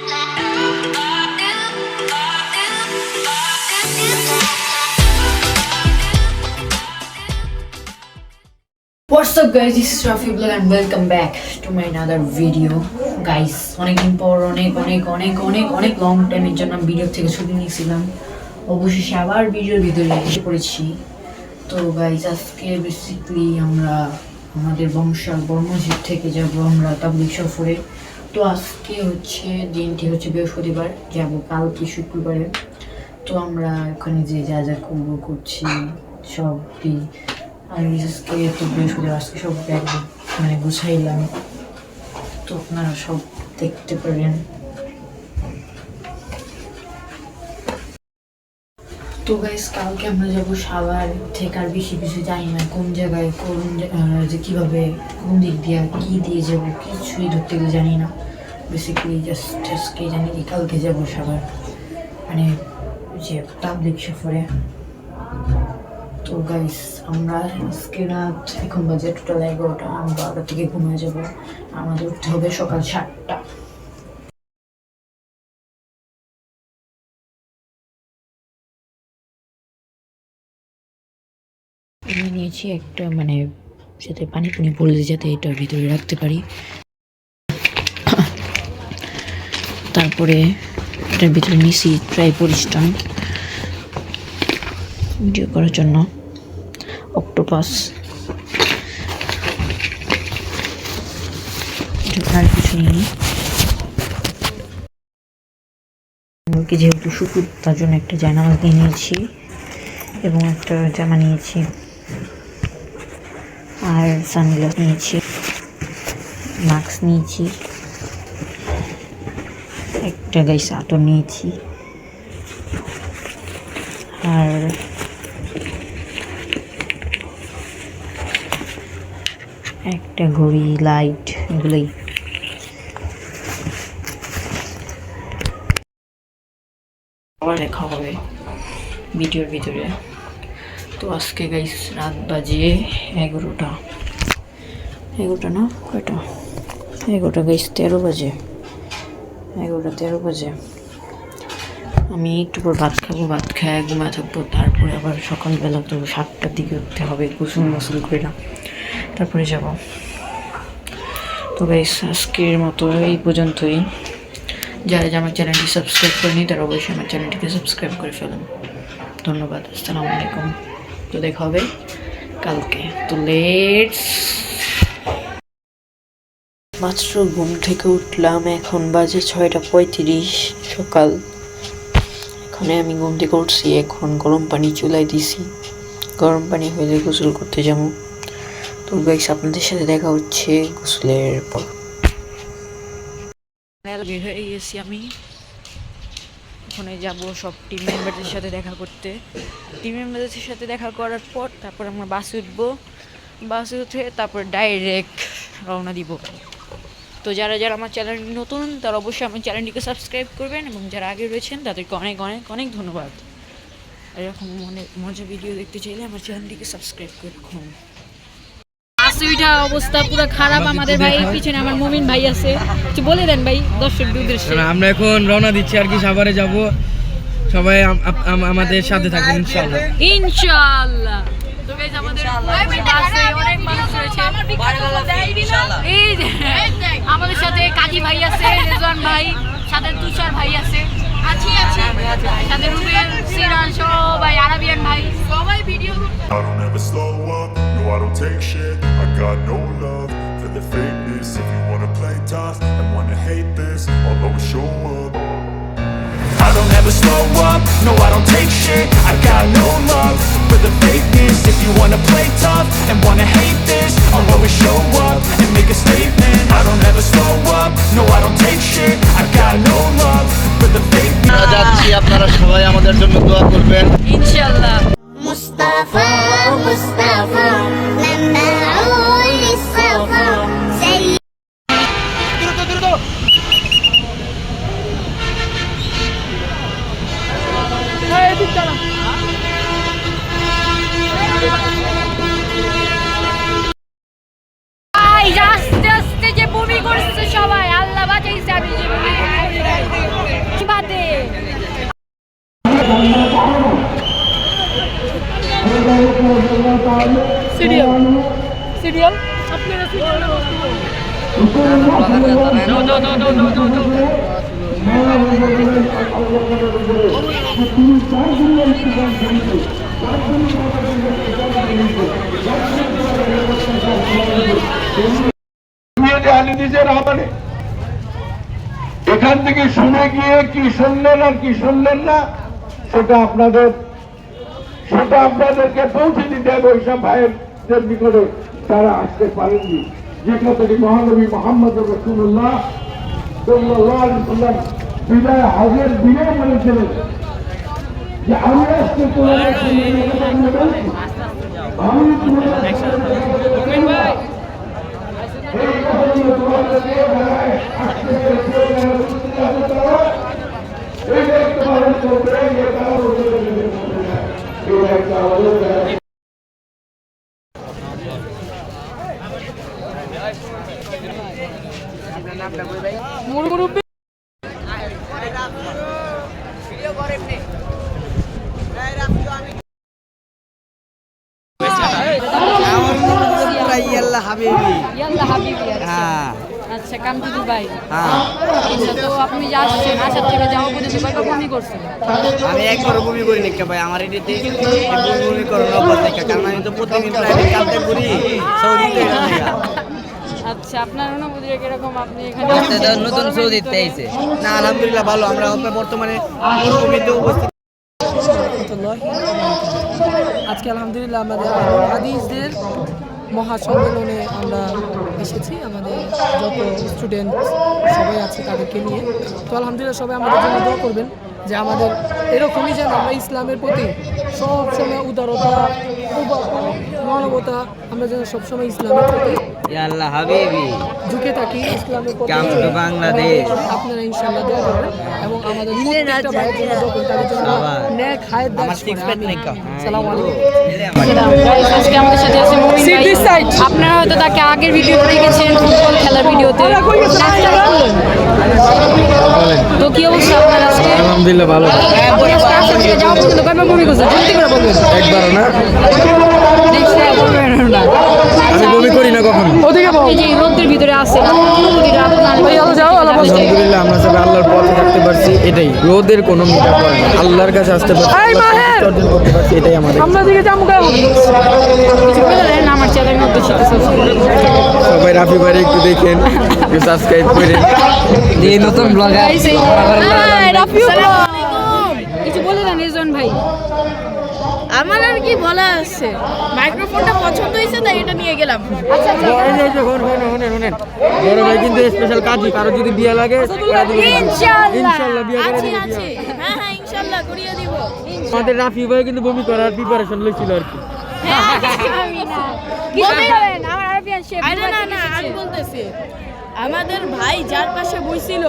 What's up guys, this is Rafi Blog and welcome back to my another video. Guys, অনেকদিন পর অনেক অনেক অনেক অনেক অনেক লং টাইমের জন্য আমি ভিডিও থেকে ছুটি নিয়েছিলাম। অবশেষে আবার ভিডিওর ভিতরে এসে পড়েছি। তো গাইজ আজকে বেসিকলি আমরা আমাদের বংশাল বর্মজিৎ থেকে যাব আমরা তাবলিক সফরে। তো আজকে হচ্ছে দিনটি হচ্ছে বৃহস্পতিবার, যাব কালকে শুক্রবারে। তো আমরা ওখানে যে যা যা করব, করছি সবই আর আজকে তো বৃহস্পতিবার, আজকে সব ব্যাগ মানে গুছাইলাম। তো আপনারা সব দেখতে পারেন। তো গাইস কালকে আমরা যাব সাভার থেকে আর বেশি কিছু জানি না, কোন জায়গায়, কোন যে কীভাবে, কোন দিক দিয়ে কি দিয়ে যাব, কিছুই ধরতে গেলে জানি না। বেসিক্যালি জাস্ট আজকে জানি কি কালকে যাব সাভার। মানে যে তাবলিক সফরে। তো গাইস আমরা আজকে রাত, এখন বাজে টোটাল এগারোটা বারোটা থেকে ঘুমিয়ে যাব। আমাদের উঠতে হবে সকাল সাতটা। নিয়েছি একটা মানে যাতে পানি পানি পড়লে যাতে এটার ভিতরে রাখতে পারি। তারপরে এটার ভিতরে নিয়েছি ট্রাই পরিস্টান ভিডিও করার জন্য। অক্টোপাস। আর কিছু নেই। যেহেতু শুকুর, তার জন্য একটা জায়নামাজ দিয়ে নিয়েছি এবং একটা জামা নিয়েছি। আর সানগ্লাস নিয়েছি মাস্ক নিয়েছি, একটা গাইস আতর নিয়েছি, আর একটা ঘড়ি লাইট এগুলোই। আবার দেখা হবে ভিডিওর ভিতরে। তো আজকে গাইস রাত বাজে এগারোটা। এগারোটা না? কয়টা? এগারোটা গাইস তেরো বাজে। এগারোটা তেরো বাজে। আমি একটু পর ভাত খাব, ভাত খায় ঘুমায় থাকব, তারপরে আবার সকালবেলা তো সাতটার দিকে উঠতে হবে কুসুম মোসল করে না। তারপরে যাব। তো গাইস আজকের মতো এই পর্যন্তই। যারা আমার চ্যানেলটি সাবস্ক্রাইব করেনি, তারা অবশ্যই আমার চ্যানেলটিকে সাবস্ক্রাইব করে ফেলুন। ধন্যবাদ, আসসালামু আলাইকুম। তো দেখা হবে কালকে। তো লেটস মাত্র ঘুম থেকে উঠলাম এখন বাজে ছয়টা পঁয়ত্রিশ সকাল। এখানে আমি ঘুম থেকে উঠছি এখন গরম পানি চুলাই দিছি। গরম পানি হইলে গোসল করতে যাব। তো গাইস আপনাদের সাথে দেখা হচ্ছে গোসলের পর। হয়ে গেছি আমি। ওখানে যাব সব টিম মেম্বারদের সাথে দেখা করতে। টিম মেম্বারদের সাথে দেখা করার পর তারপর আমরা বাসে উঠবো। বাসে উঠে তারপর ডাইরেক্ট রওনা দিব। তো যারা যারা আমার চ্যানেল নতুন, তারা অবশ্যই আমার চ্যানেলটিকে সাবস্ক্রাইব করবেন এবং যারা আগে রয়েছেন, তাদেরকে অনেক অনেক অনেক ধন্যবাদ। এরকম অনেক মজা ভিডিও দেখতে চাইলে আমার চ্যানেলটিকে সাবস্ক্রাইব করে রাখুন আসুইটা অবস্থা পুরো খারাপ আমাদের ভাই পিছনে আমার মুমিন ভাই আছে। কিছু বলে দেন ভাই দর্শক উদ্দেশ্যে আমরা এখন রওনা দিচ্ছি আর কি সাভারে যাব। সবাই আমাদের সাথে থাকবেন ইনশাআল্লাহ। ইনশাআল্লাহ। তো গাইস আমাদের বাসে অনেক মানুষ রয়েছে এই যে, আমাদের সাথে কাজী ভাই আছে রেজওয়ান ভাই সাথে তুষার ভাই আছে আছি আছি সাথে রুবেল সিরাজ সবাই আরাবিয়ান ভাই সবাই video I don't ever slow up, no I don't take shit I got no love for the fakeness If you wanna play tough and wanna hate this I'll always show up I don't ever slow up, no I don't take shit I got no love for the fakeness If you wanna play tough and wanna hate this I'll always show up and make a statement I don't ever slow up, no I don't take shit I got no love for the fakeness আমরা যাচ্ছি আপনারা সবাই আমাদের জন্য দোয়া করবেন serial নিজের আমাদের এখান থেকে শুনে গিয়ে কি শুনলেন আর কি শুনলেন না? সেটা আপনাদের, সেটা আপনাদেরকে পৌঁছে দিতে হবে ওইসব ভাইয়ের নিকটে। তারা আসতে পারেননি। যে থেকে মহানবী মোহাম্মদ রসুল্লাহ আমি ইয়াল্লা হাবিবি। ইয়াল্লা হাবিবি আচ্ছা। হ্যাঁ। আচ্ছা কাম টু দুবাই। হ্যাঁ। আচ্ছা তো আপনি যে আসছেন আসার থেকে যাওয়া পর্যন্ত কয়টা বমি করছেন? আমি একবার বমি করি নিকা ভাই আমার এটিতে বমি করার অভ্যাস কারণ আমি তো প্রতিদিন প্রাইভেট কালতে করি সৌদিতে। আচ্ছা আপনার অনুভূতি কীরকম? আপনি এখানে নতুন সৌদিতে পেয়েছে না আলহামদুলিল্লাহ ভালো। আমরা বর্তমানে উপস্থিত। আজকে আলহামদুলিল্লাহ আমাদের হাদিসদের মহাসম্মেলনে আমরা এসেছি, আমাদের যত স্টুডেন্ট সবাই আছে তাদেরকে নিয়ে। তো আলহামদুলিল্লাহ সবাই আমাদের জন্য দোয়া করবেন যে আমাদের এরকমই যেন আমরা ইসলামের প্রতি সব সময় উদারতা মানবতা আমরা যেন সবসময় ইসলামে থাকি ইয়াল্লা হাবিবি। ঝুঁকে থাকি ইসলামের Come to Bangladesh. আপনারা ইনশাআল্লাহ দোয়া করবেন এবং আমাদের প্রত্যেকটা ভাইয়ের জন্য দোয়া তাদের জন্য নেক হায়াত দান আমার সিক্স প্যাক নেই সালাম আলাইকুম। আজকে আমাদের সাথে আছে মুমিন ভাই. আপনারা হয়তো তাকে আগের ভিডিও দেখেছেন ফুটবল খেলার ভিডিওতে। তো কি অবস্থা আপনার আজকে? আলহামদুলিল্লাহ ভালো। আসার থেকে যাওয়া পছন্দ কয়বার করছে জলদি করে বলবেন একবার না দেখছি বলবেন না আমি বমি করি না কখনো? ওদিকে বল। এই যে রোদ্রের ভিতরে যাও, আলহামদুলিল্লাহ আমরা সবাই আল্লাহর পথে থাকতে পারছি এটাই। রোদের কোনো মিটা পড়ে না। আল্লাহর কাছে আসতে পারছি অর্জন করতে পারছি এটাই আমাদের আমরা দিকে যাব আমার চ্যানেল মধ্যে সবাই রাফি ভাই একটু দেখেন একটু সাবস্ক্রাইব করেন। এই নতুন ব্লগার কিছু বলে দেন রেজন ভাই। আমার আর কি বলা আছে? মাইক্রোফোনটা পছন্দ হয়েছে তাই এটা নিয়ে গেলাম। বড় ভাই কিন্তু স্পেশাল কাজই কারও যদি বিয়ে লাগে ওরা দিবে না। ইনশাআল্লাহ ইনশাআল্লাহ বিয়ে করে আছে হ্যাঁ হ্যাঁ ইনশাআল্লাহ করিয়ে দিব। আমাদের রাফি ভাই কিন্তু বমি করার প্রিপারেশন লইছিল আর কি। কি বলেন আমার আরবিয়ান শেফ আরে না না আমি বলতেছি। আমাদের ভাই যার পাশে বইছিল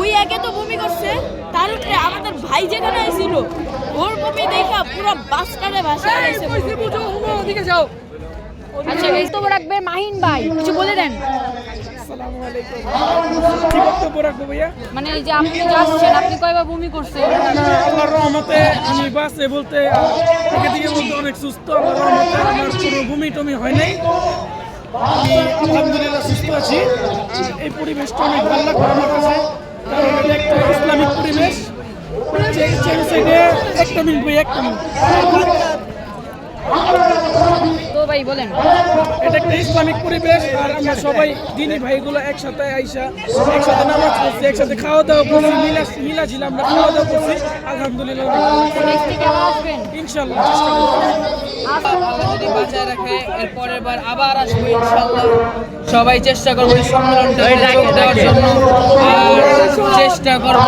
ওই একে তো বমি করছে তার উপরে আমাদের ভাই যেখানে ছিল ওর বমি দেখা পুরো বাসটারে ভাসা গেছে। ওদিকে যাও। আচ্ছা বক্তব্য রাখবে মাহিন ভাই কিছু বলে দেন। মানে এই যে আপনি আসছেন আপনি কয়বার বমি করছেন? আল্লাহর রহমতে আমি বাসে বলতে থেকে বলতে অনেক সুস্থ আল্লাহর রহমতে আমার কোনো ভূমি টমি হয় নাই। আমি আলহামদুলিল্লাহ সুস্থ আছি। এই পরিবেশটা অনেক ভালো লাগবে আমার কাছে। একটা ইসলামিক পরিবেশ। একটা মিনিট একটা মিনিট। ভাই বলেন। এটা একটা ইসলামিক পরিবেশ আর আমরা সবাই দিনী ভাইগুলো একসাথে আইসা একসাথে নামাজ পড়ছি একসাথে খাওয়া দাওয়া করছি মিলা মিলা ছিল আমরা খাওয়া দাওয়া করছি আলহামদুলিল্লাহ। ইনশাল্লাহ চেষ্টা করব। যদি বাঁচায় রাখে এর পরের বার আবার আসব ইনশাআল্লাহ সবাই চেষ্টা করব এই সম্মেলনটা দেওয়ার জন্য। আর চেষ্টা করব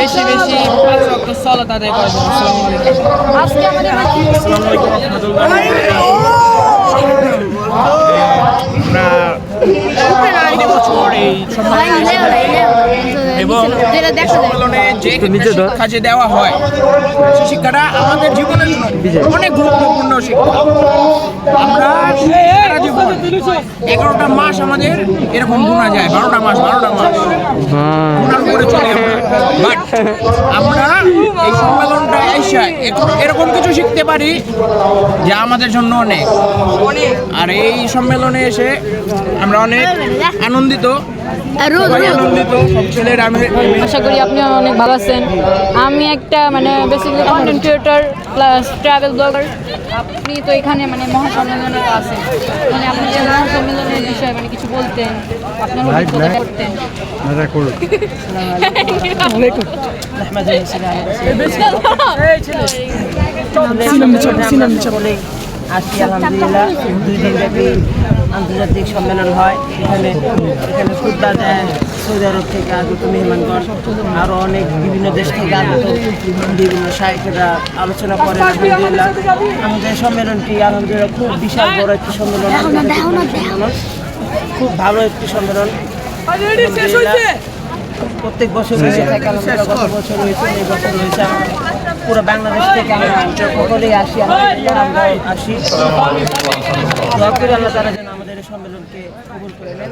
বেশি বেশি পাঁচ রক্ত সলাত আদায় করব আসসালামু আলাইকুম। আমাদের এবং সম্মেলনে যে শিক্ষা যে দেওয়া হয়। শিক্ষাটা আমাদের জীবনের জন্য অনেক গুরুত্বপূর্ণ শিক্ষা। আমরা এগারোটা মাস আমাদের এরকম গুণা যায় বারোটা মাস বারোটা মাস। গুণার উপরে চলে আমরা বাট আমরা এই সম্মেলনটা আইসা এরকম- এরকম কিছু শিখতে পারি যা আমাদের জন্য অনেক। আর এই সম্মেলনে এসে আমরা অনেক আনন্দিত। সবাই আনন্দিত সব ছেলেরা আমি আশা করি আপনি অনেক ভালো আছেন। আমি একটা মানে basically content creator plus travel blogger আপনি তো এখানে মানে মহাসম্মেলনে আছেন। মানে আপনি বিষয়ে মানে কিছু বলতেন আপনার অভিজ্ঞতা করতেন? আজকে আলহামদুলিল্লাহ দুই দিন ব্যাপী আন্তর্জাতিক সম্মেলন হয়। এখানে এখানে খুদ্া দেয় সৌদি আরব থেকে আগত মেহমানগণ আরও অনেক বিভিন্ন দেশ থেকে আগত বিভিন্ন সাহিত্যরা আলোচনা করেন। আলহামদুলিল্লাহ আমাদের সম্মেলনটি আলহামদুলিল্লাহ খুব বিশাল বড় একটি সম্মেলন। সম্মেলন খুব ভালো একটি সম্মেলন। প্রত্যেক বছর হয়েছে থাকে আলহামদুলিল্লাহ গত বছর হয়েছে এই বছর হয়েছে আমরা পুরো বাংলাদেশ থেকে আমরা সকলেই আসি আমরা আসি। দোয়া করি আল্লাহ তারা যেন আমাদের এই সম্মেলনকে কবুল করে নেন।